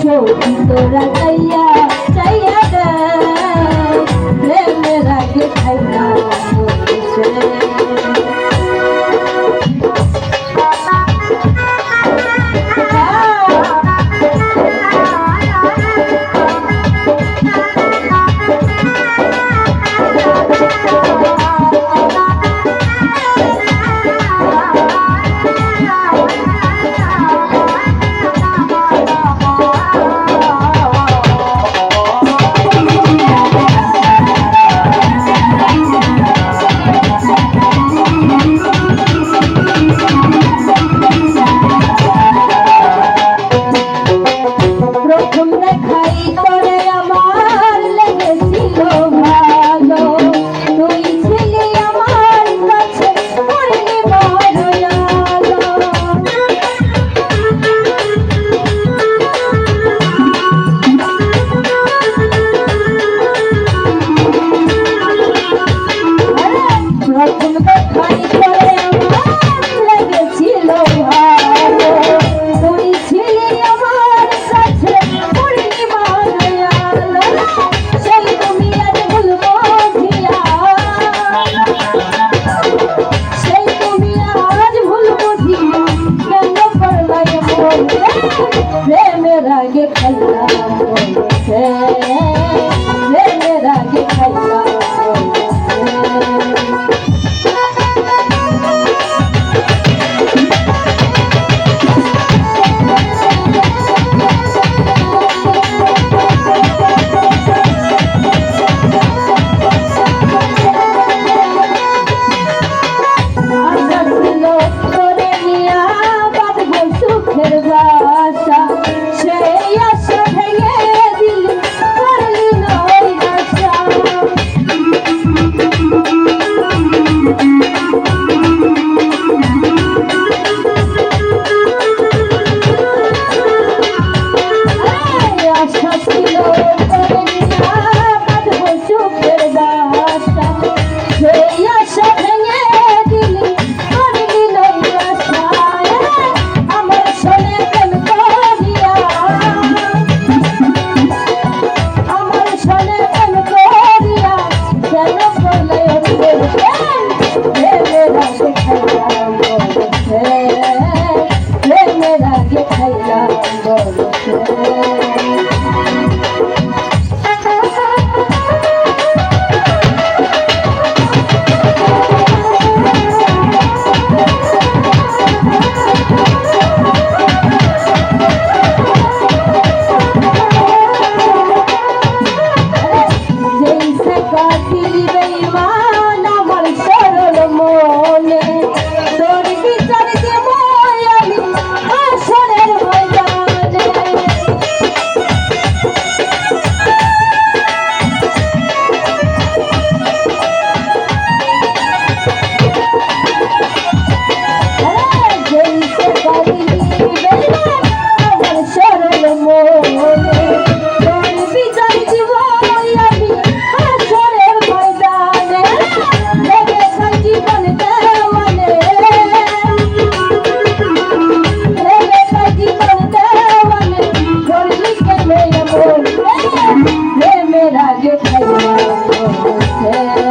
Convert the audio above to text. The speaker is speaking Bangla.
সৌন্দরা চাইয়া চাইয়া দেয় প্রেমের আগে খাইয়া প্রেমের আগে খাইলাম প্রেমের আগে খাইলাম Thank you. Oh,